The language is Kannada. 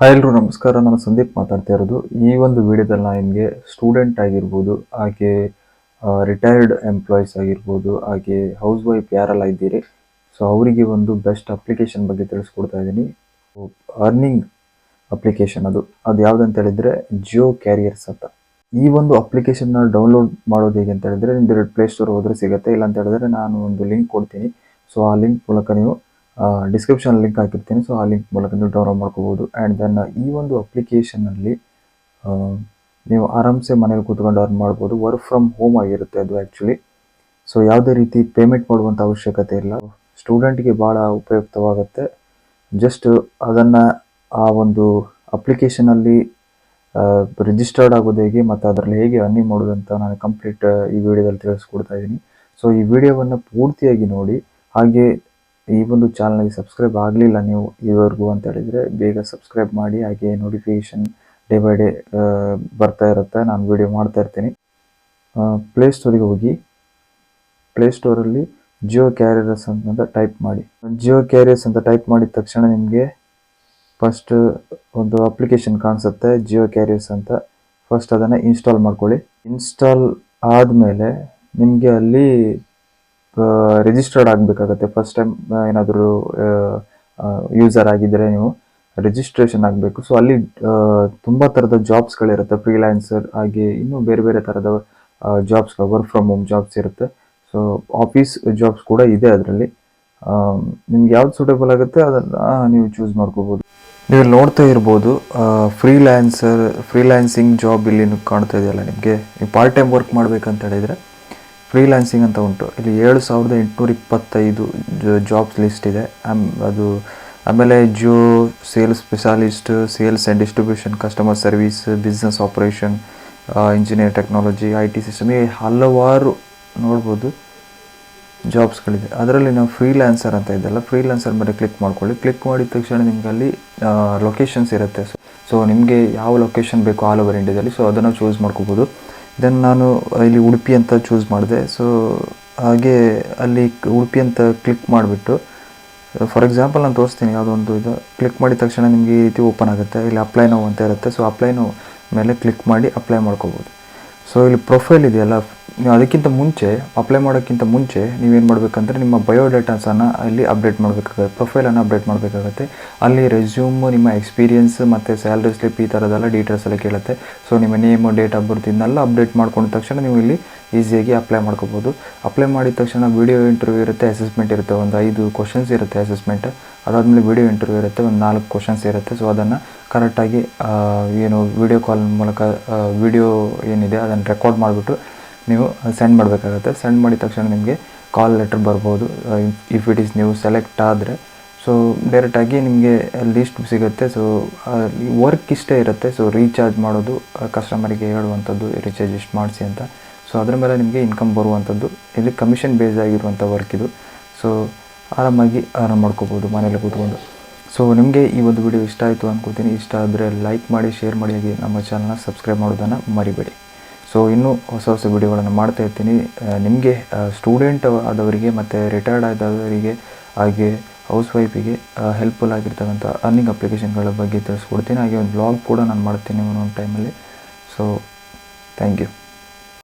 ಹಾಯ್ ಎಲ್ಲರೂ ನಮಸ್ಕಾರ. ನಾನು ಸಂದೀಪ್ ಮಾತಾಡ್ತಾ ಇರೋದು. ಈ ಒಂದು ವಿಡಿಯೋದಲ್ಲಿ ನಾನು ನಿಮಗೆ ಸ್ಟೂಡೆಂಟ್ ಆಗಿರ್ಬೋದು, ಹಾಗೆ ರಿಟೈರ್ಡ್ ಎಂಪ್ಲಾಯೀಸ್ ಆಗಿರ್ಬೋದು, ಹಾಗೆ ಹೌಸ್ ವೈಫ್ ಯಾರೆಲ್ಲ ಇದ್ದೀರಿ ಸೊ ಅವರಿಗೆ ಒಂದು ಬೆಸ್ಟ್ ಅಪ್ಲಿಕೇಶನ್ ಬಗ್ಗೆ ತಿಳಿಸ್ಕೊಡ್ತಾ ಇದ್ದೀನಿ. ಅರ್ನಿಂಗ್ ಅಪ್ಲಿಕೇಶನ್ ಅದು. ಅದು ಯಾವುದಂತ ಹೇಳಿದರೆ ಜಿಯೋ ಕ್ಯಾರಿಯರ್ಸ್ ಅಂತ. ಈ ಒಂದು ಅಪ್ಲಿಕೇಶನ್ನ ಡೌನ್ಲೋಡ್ ಮಾಡೋದು ಹೇಗೆ ಅಂತ ಹೇಳಿದರೆ, ನಿಮ್ದು ಪ್ಲೇಸ್ಟೋರ್ ಹೋದರೆ ಸಿಗುತ್ತೆ. ಇಲ್ಲ ಅಂತ ಹೇಳಿದ್ರೆ ನಾನು ಒಂದು ಲಿಂಕ್ ಕೊಡ್ತೀನಿ. ಸೊ ಆ ಲಿಂಕ್ ಮೂಲಕ ನೀವು ಡಿಸ್ಕ್ರಿಪ್ಷನ್ ಲಿಂಕ್ ಹಾಕಿರ್ತೀನಿ. ಸೊ ಆ ಲಿಂಕ್ ಮೂಲಕ ನೀವು ಡೌನ್ಲೋಡ್ ಮಾಡ್ಕೋಬೋದು. ಆ್ಯಂಡ್ ದೆನ್ ಈ ಒಂದು ಅಪ್ಲಿಕೇಶನಲ್ಲಿ ನೀವು ಆರಾಮ್ಸೆ ಮನೇಲಿ ಕೂತ್ಕೊಂಡು ಅರ್ನ್ ಮಾಡ್ಬೋದು. ವರ್ಕ್ ಫ್ರಮ್ ಹೋಮ್ ಆಗಿರುತ್ತೆ ಅದು ಆ್ಯಕ್ಚುಲಿ ಸೊ ಯಾವುದೇ ರೀತಿ ಪೇಮೆಂಟ್ ಮಾಡುವಂಥ ಅವಶ್ಯಕತೆ ಇಲ್ಲ. ಸ್ಟೂಡೆಂಟ್ಗೆ ಭಾಳ ಉಪಯುಕ್ತವಾಗುತ್ತೆ. ಜಸ್ಟ್ ಅದನ್ನು ಆ ಒಂದು ಅಪ್ಲಿಕೇಶನಲ್ಲಿ ರಿಜಿಸ್ಟರ್ಡ್ ಆಗೋದು ಹೇಗೆ, ಮತ್ತು ಅದರಲ್ಲಿ ಹೇಗೆ ಅರ್ನಿಂಗ್ ಮಾಡೋದು ಅಂತ ನಾನು ಕಂಪ್ಲೀಟ್ ಈ ವಿಡಿಯೋದಲ್ಲಿ ತಿಳಿಸ್ಕೊಡ್ತಾ ಇದ್ದೀನಿ. ಸೊ ಈ ವಿಡಿಯೋವನ್ನು ಪೂರ್ತಿಯಾಗಿ ನೋಡಿ, ಹಾಗೆ ಈ ಒಂದು ಚಾನಲ್ಗೆ ಸಬ್ಸ್ಕ್ರೈಬ್ ಆಗಲಿಲ್ಲ ನೀವು ಇದುವರೆಗೂ ಅಂತ ಹೇಳಿದರೆ ಬೇಗ ಸಬ್ಸ್ಕ್ರೈಬ್ ಮಾಡಿ, ಹಾಗೆ ನೋಟಿಫಿಕೇಷನ್ ಡೇ ಬೈ ಡೇ ಬರ್ತಾ ಇರುತ್ತೆ. ನಾನು ವಿಡಿಯೋ ಮಾಡ್ತಾ ಇರ್ತೀನಿ. ಪ್ಲೇಸ್ಟೋರಿಗೆ ಹೋಗಿ ಪ್ಲೇಸ್ಟೋರಲ್ಲಿ ಜಿಯೋ ಕ್ಯಾರಿಯರ್ಸ್ ಅಂತ ಟೈಪ್ ಮಾಡಿ. ಜಿಯೋ ಕ್ಯಾರಿಯರ್ಸ್ ಅಂತ ಟೈಪ್ ಮಾಡಿದ ತಕ್ಷಣ ನಿಮಗೆ ಫಸ್ಟ್ ಒಂದು ಅಪ್ಲಿಕೇಶನ್ ಕಾಣಿಸುತ್ತೆ ಜಿಯೋ ಕ್ಯಾರಿಯರ್ಸ್ ಅಂತ. ಫಸ್ಟ್ ಅದನ್ನು ಇನ್ಸ್ಟಾಲ್ ಮಾಡ್ಕೊಳ್ಳಿ. ಇನ್ಸ್ಟಾಲ್ ಆದಮೇಲೆ ನಿಮಗೆ ಅಲ್ಲಿ ರಿಜಿಸ್ಟರ್ಡ್ ಆಗಬೇಕಾಗತ್ತೆ. ಫಸ್ಟ್ ಟೈಮ್ ಏನಾದರೂ ಯೂಸರ್ ಆಗಿದ್ದರೆ ನೀವು ರಿಜಿಸ್ಟ್ರೇಷನ್ ಆಗಬೇಕು. ಸೊ ಅಲ್ಲಿ ತುಂಬ ಥರದ ಜಾಬ್ಸ್ಗಳಿರುತ್ತೆ ಫ್ರೀಲ್ಯಾನ್ಸರ್ ಹಾಗೆ ಇನ್ನೂ ಬೇರೆ ಬೇರೆ ಥರದ ಜಾಬ್ಸ್ಗಳು ವರ್ಕ್ ಫ್ರಮ್ ಹೋಮ್ ಜಾಬ್ಸ್ ಇರುತ್ತೆ. ಸೊ ಆಫೀಸ್ ಜಾಬ್ಸ್ ಕೂಡ ಇದೆ ಅದರಲ್ಲಿ. ನಿಮ್ಗೆ ಯಾವ್ದು ಸೂಟೇಬಲ್ ಆಗುತ್ತೆ, ಅದನ್ನು ನೀವು ಚೂಸ್ ಮಾಡ್ಕೋಬೋದು. ನೀವು ನೋಡ್ತಾ ಇರ್ಬೋದು ಫ್ರೀಲ್ಯಾನ್ಸರ್ ಫ್ರೀಲ್ಯಾನ್ಸಿಂಗ್ ಜಾಬ್ ಇಲ್ಲಿ ಕಾಣ್ತಾ ಇದೆಯಲ್ಲ ನಿಮಗೆ. ನೀವು ಪಾರ್ಟ್ ಟೈಮ್ ವರ್ಕ್ ಮಾಡ್ಬೇಕಂತ ಹೇಳಿದರೆ ಫ್ರೀಲ್ಯಾನ್ಸಿಂಗ್ ಅಂತ ಉಂಟು. ಇಲ್ಲಿ ಏಳು ಸಾವಿರದ ಎಂಟುನೂರ ಇಪ್ಪತ್ತೈದು ಜಾಬ್ಸ್ ಲಿಸ್ಟ್ ಇದೆ. ಅದು ಆಮೇಲೆ Jio sales specialist sales and distribution customer service business operation engineer technology I T system ಈ ಹಲವಾರು ನೋಡ್ಬೋದು ಜಾಬ್ಸ್ಗಳಿದೆ ಅದರಲ್ಲಿ ನಾವು ಫ್ರೀಲ್ಯಾನ್ಸರ್ ಅಂತ ಇದೆಲ್ಲ ಫ್ರೀಲ್ಯಾನ್ಸರ್ ಮೇಲೆ ಕ್ಲಿಕ್ ಮಾಡ್ಕೊಳ್ಳಿ. ಕ್ಲಿಕ್ ಮಾಡಿದ ತಕ್ಷಣ ನಿಮ್ಗೆ ಅಲ್ಲಿ ಲೊಕೇಶನ್ಸ್ ಇರುತ್ತೆ. ಸೊ ನಿಮಗೆ ಯಾವ ಲೊಕೇಶನ್ ಬೇಕು ಆಲ್ ಓವರ್ ಇಂಡಿಯಾದಲ್ಲಿ ಸೊ ಅದನ್ನು ಚೂಸ್ ಮಾಡ್ಕೋಬೋದು. ದೆನ್ ನಾನು ಇಲ್ಲಿ ಉಡುಪಿ ಅಂತ ಚೂಸ್ ಮಾಡಿದೆ. ಸೊ ಹಾಗೆ ಅಲ್ಲಿ ಉಡುಪಿ ಅಂತ ಕ್ಲಿಕ್ ಮಾಡಿಬಿಟ್ಟು ಫಾರ್ ಎಕ್ಸಾಂಪಲ್ ನಾನು ತೋರಿಸ್ತೀನಿ ಯಾವುದೋ ಒಂದು ಇದು. ಕ್ಲಿಕ್ ಮಾಡಿದ ತಕ್ಷಣ ನಿಮಗೆ ಈ ರೀತಿ ಓಪನ್ ಆಗುತ್ತೆ. ಇಲ್ಲಿ ಅಪ್ಲೈ ನೋವು ಅಂತ ಇರುತ್ತೆ. ಸೊ ಅಪ್ಲೈ ನೋವು ಮೇಲೆ ಕ್ಲಿಕ್ ಮಾಡಿ ಅಪ್ಲೈ ಮಾಡ್ಕೋಬೋದು. ಸೊ ಇಲ್ಲಿ ಪ್ರೊಫೈಲ್ ಇದೆಯಲ್ಲ ನೀವು ಅದಕ್ಕಿಂತ ಮುಂಚೆ ಅಪ್ಲೈ ಮಾಡೋಕ್ಕಿಂತ ಮುಂಚೆ ನೀವೇನು ಮಾಡಬೇಕಂದ್ರೆ ನಿಮ್ಮ ಬಯೋಡೇಟಾಸನ್ನು ಅಲ್ಲಿ ಅಪ್ಡೇಟ್ ಮಾಡಬೇಕಾಗುತ್ತೆ ಪ್ರೊಫೈಲನ್ನು ಅಪ್ಡೇಟ್ ಮಾಡಬೇಕಾಗುತ್ತೆ. ಅಲ್ಲಿ ರೆಸ್ಯೂಮ್ ನಿಮ್ಮ ಎಕ್ಸ್ಪೀರಿಯನ್ಸ್ ಮತ್ತು ಸ್ಯಾಲ್ರಿ ಸ್ಲಿಪ್ ಈ ಥರದೆಲ್ಲ ಡೀಟೇಲ್ಸ್ ಎಲ್ಲ ಕೇಳುತ್ತೆ. ಸೊ ನಿಮ್ಮ ನೇಮು ಡೇಟ್ ಆಫ್ ಬರ್ತ್ ಇದನ್ನೆಲ್ಲ ಅಪ್ಡೇಟ್ ಮಾಡ್ಕೊಂಡ ತಕ್ಷಣ ನೀವು ಇಲ್ಲಿ ಈಸಿಯಾಗಿ ಅಪ್ಲೈ ಮಾಡ್ಕೋಬೋದು. ಅಪ್ಲೈ ಮಾಡಿದ ತಕ್ಷಣ ವಿಡಿಯೋ ಇಂಟರ್ವ್ಯೂ ಇರುತ್ತೆ ಅಸೆಸ್ಮೆಂಟ್ ಇರುತ್ತೆ, ಒಂದು ಐದು ಕ್ವಶನ್ಸ್ ಇರುತ್ತೆ ಅಸೆಸ್ಮೆಂಟ್ ಅದಾದಮೇಲೆ ವಿಡಿಯೋ ಇಂಟರ್ವ್ಯೂ ಇರುತ್ತೆ, ಒಂದು ನಾಲ್ಕು ಕ್ವಶನ್ಸ್ ಇರುತ್ತೆ. ಸೊ ಅದನ್ನು ಕರೆಕ್ಟಾಗಿ ಏನು ವಿಡಿಯೋ ಕಾಲ್ ಮೂಲಕ ವಿಡಿಯೋ ಏನಿದೆ ಅದನ್ನು ರೆಕಾರ್ಡ್ ಮಾಡಿಬಿಟ್ಟು ನೀವು ಸೆಂಡ್ ಮಾಡಬೇಕಾಗತ್ತೆ. ಸೆಂಡ್ ಮಾಡಿದ ತಕ್ಷಣ ನಿಮಗೆ ಕಾಲ್ ಲೆಟರ್ ಬರ್ಬೋದು. ಇಫ್ ಇಟ್ ಈಸ್ ನೀವು ಸೆಲೆಕ್ಟ್ ಆದರೆ. ಸೊ ಡೈರೆಕ್ಟಾಗಿ ನಿಮಗೆ ಲಿಸ್ಟ್ ಸಿಗುತ್ತೆ. ಸೊ ವರ್ಕ್ ಇಷ್ಟೇ ಇರುತ್ತೆ. ಸೊ ರೀಚಾರ್ಜ್ ಮಾಡೋದು ಕಸ್ಟಮರಿಗೆ ಹೇಳುವಂಥದ್ದು ರೀಚಾರ್ಜ್ ಇಷ್ಟು ಮಾಡಿಸಿ ಅಂತ. ಸೊ ಅದ್ರ ಮೇಲೆ ನಿಮಗೆ ಇನ್ಕಮ್ ಬರುವಂಥದ್ದು. ಇಲ್ಲಿ ಕಮಿಷನ್ ಬೇಸ್ ಆಗಿರುವಂಥ ವರ್ಕ್ ಇದು. ಸೊ ಆರಾಮಾಗಿ, ಆರಾಮ್ ಮಾಡ್ಕೋಬೋದು, ಮನೇಲಿ ಕೂತ್ಕೊಂಡು. ಸೊ ನಿಮಗೆ ಈ ಒಂದು ವಿಡಿಯೋ ಇಷ್ಟ ಆಯಿತು ಅಂದ್ಕೋತೀನಿ ಇಷ್ಟ ಆದರೆ ಲೈಕ್ ಮಾಡಿ ಶೇರ್ ಮಾಡಿ. ನಮ್ಮ ಚಾನಲ್ನ ಸಬ್ಸ್ಕ್ರೈಬ್ ಮಾಡೋದನ್ನು ಮರಿಬೇಡಿ. ಸೊ ಇನ್ನೂ ಹೊಸ ಹೊಸ ವಿಡಿಯೋಗಳನ್ನು ಮಾಡ್ತಾ ಇರ್ತೀನಿ. ನಿಮಗೆ ಸ್ಟೂಡೆಂಟ್ ಆದವರಿಗೆ ಮತ್ತು ರಿಟೈರ್ಡ್ ಆದವರಿಗೆ ಹಾಗೆ ಹೌಸ್ ವೈಫಿಗೆ ಹೆಲ್ಪ್ಫುಲ್ ಆಗಿರ್ತಕ್ಕಂಥ ಅರ್ನಿಂಗ್ ಅಪ್ಲಿಕೇಶನ್ಗಳ ಬಗ್ಗೆ ತಿಳಿಸ್ಕೊಡ್ತೀನಿ. ಹಾಗೆ ಒಂದು ಬ್ಲಾಗ್ ಕೂಡ ನಾನು ಮಾಡ್ತೀನಿ ಒಂದೊಂದು ಟೈಮಲ್ಲಿ ಸೊ ಥ್ಯಾಂಕ್ ಯು